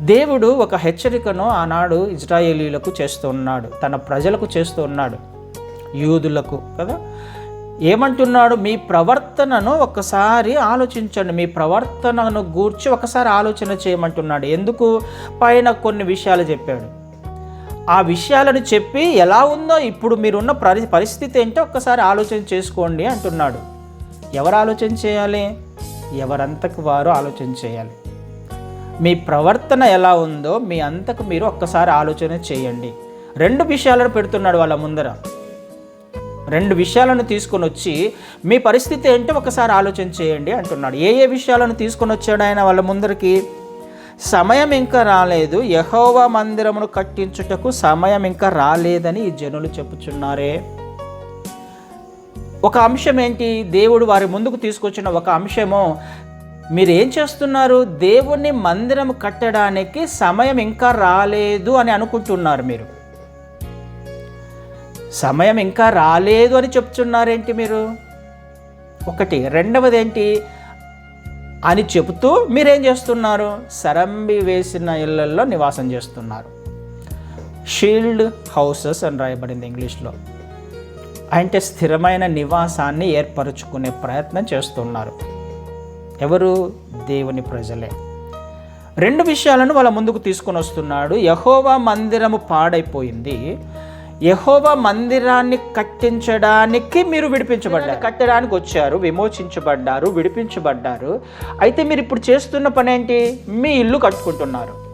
దేవుడు ఒక హెచ్చరికను ఆనాడు ఇజ్రాయేలీలకు చేస్తూ ఉన్నాడు తన ప్రజలకు చేస్తూ ఉన్నాడు యూదులకు కదా? ఏమంటున్నాడు? మీ ప్రవర్తనను ఒకసారి ఆలోచించండి. మీ ప్రవర్తనను గూర్చి ఒకసారి ఆలోచన చేయమంటున్నాడు. ఎందుకు? పైన కొన్ని విషయాలు చెప్పాడు. ఆ విషయాలను చెప్పి ఎలా ఉందో ఇప్పుడు మీరున్న పరి పరిస్థితి ఏంటో ఒక్కసారి ఆలోచన చేసుకోండి అంటున్నాడు. ఎవరు ఆలోచన చేయాలి? ఎవరంతకు వారు ఆలోచన చేయాలి? మీ ప్రవర్తన ఎలా ఉందో మీ అంతకు మీరు ఒక్కసారి ఆలోచన చేయండి. రెండు విషయాలను పెడుతున్నాడు వాళ్ళ ముందర. రెండు విషయాలను తీసుకొని వచ్చి మీ పరిస్థితి ఏంటో ఒకసారి ఆలోచన చేయండి అంటున్నాడు. ఏ ఏ విషయాలను తీసుకొని వచ్చాడు ఆయన వాళ్ళ ముందరికి? సమయం ఇంకా రాలేదు. యహోవా మందిరమును కట్టించుటకు సమయం ఇంకా రాలేదని ఈ జనులు చెప్పుచున్నారే. ఒక అంశం ఏంటి? దేవుడు వారి ముందుకు తీసుకొచ్చిన ఒక అంశము మీరు ఏం చేస్తున్నారు? దేవుని మందిరం కట్టడానికి సమయం ఇంకా రాలేదు అని అనుకుంటున్నారు మీరు. సమయం ఇంకా రాలేదు అని చెప్తున్నారేంటి మీరు? ఒకటి. రెండవది ఏంటి అని చెబుతూ మీరేం చేస్తున్నారు? సరంబి వేసిన ఇళ్ళల్లో నివాసం చేస్తున్నారు. షీల్డ్ హౌసెస్ అని రాయబడింది ఇంగ్లీష్లో. అంటే స్థిరమైన నివాసాన్ని ఏర్పరచుకునే ప్రయత్నం చేస్తున్నారు. ఎవరు? దేవుని ప్రజలే. రెండు విషయాలను వాళ్ళ ముందుకు తీసుకొని వస్తున్నాడు. యహోవా మందిరము పాడైపోయింది. యహోవా మందిరాన్ని కట్టించడానికి మీరు విడిపించబడ్డారు. కట్టడానికి వచ్చారు విమోచించబడ్డారు విడిపించబడ్డారు. అయితే మీరు ఇప్పుడు చేస్తున్న పని ఏంటి? మీ ఇల్లు కట్టుకుంటున్నారు.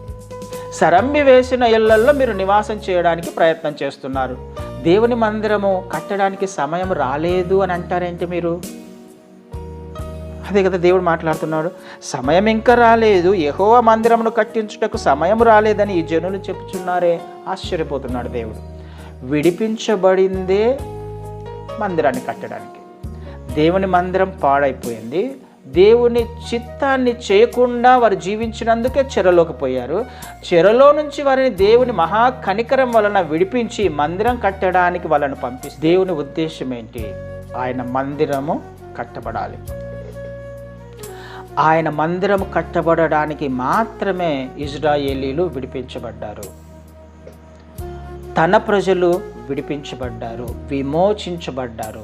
సరంబి వేసిన ఇళ్ళల్లో మీరు నివాసం చేయడానికి ప్రయత్నం చేస్తున్నారు. దేవుని మందిరము కట్టడానికి సమయం రాలేదు అని అంటారేంటి మీరు? అదే కదా దేవుడు మాట్లాడుతున్నాడు సమయం ఇంకా రాలేదు. యహోవ మందిరమును కట్టించుటకు సమయం రాలేదని ఈ జనులు చెప్పుచున్నారే. ఆశ్చర్యపోతున్నాడు దేవుడు. విడిపించబడిందే మందిరాన్ని కట్టడానికి. దేవుని మందిరం పాడైపోయింది. దేవుని చిత్తాన్ని చేయకుండా వారు జీవించినందుకే చెరలోకి పోయారు. చెరలో నుంచి వారిని దేవుని మహా కనికరం వలన విడిపించి మందిరం కట్టడానికి వాళ్ళను పంపిస్తే దేవుని ఉద్దేశం ఏంటి? ఆయన మందిరము కట్టబడాలి. ఆయన మందిరం కట్టబడడానికి మాత్రమే ఇజ్రాయేలీలు విడిపించబడ్డారు. తన ప్రజలు విడిపించబడ్డారు విమోచించబడ్డారు.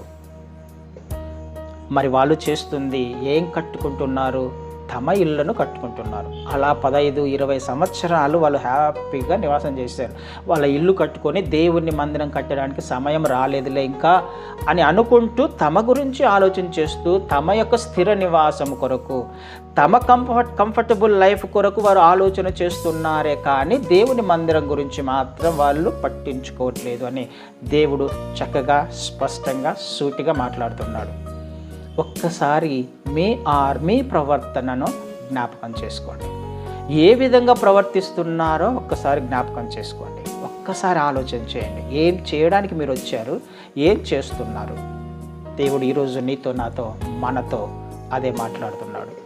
మరి వాళ్ళు చేస్తుంది ఏం కట్టుకుంటున్నారు? తమ ఇళ్ళను కట్టుకుంటున్నారు. అలా పదహైదు ఇరవై సంవత్సరాలు వాళ్ళు హ్యాపీగా నివాసం చేశారు. వాళ్ళ ఇల్లు కట్టుకొని దేవుని మందిరం కట్టడానికి సమయం రాలేదులే ఇంకా అని అనుకుంటూ తమ గురించి ఆలోచన చేస్తూ తమ యొక్క స్థిర నివాసం కొరకు తమ కంఫర్ట్ కంఫర్టబుల్ లైఫ్ కొరకు వారు ఆలోచన చేస్తున్నారే కానీ దేవుని మందిరం గురించి మాత్రం వాళ్ళు పట్టించుకోవట్లేదు అని దేవుడు చక్కగా స్పష్టంగా సూటిగా మాట్లాడుతున్నాడు. ఒక్కసారి మీ ఆర్ మీ ప్రవర్తనను జ్ఞాపకం చేసుకోండి. ఏ విధంగా ప్రవర్తిస్తున్నారో ఒక్కసారి జ్ఞాపకం చేసుకోండి. ఒక్కసారి ఆలోచన చేయండి. ఏం చేయడానికి మీరు వచ్చారు? ఏం చేస్తున్నారు? దేవుడు ఈరోజు నీతో నాతో మనతో అదే మాట్లాడుతున్నాడు.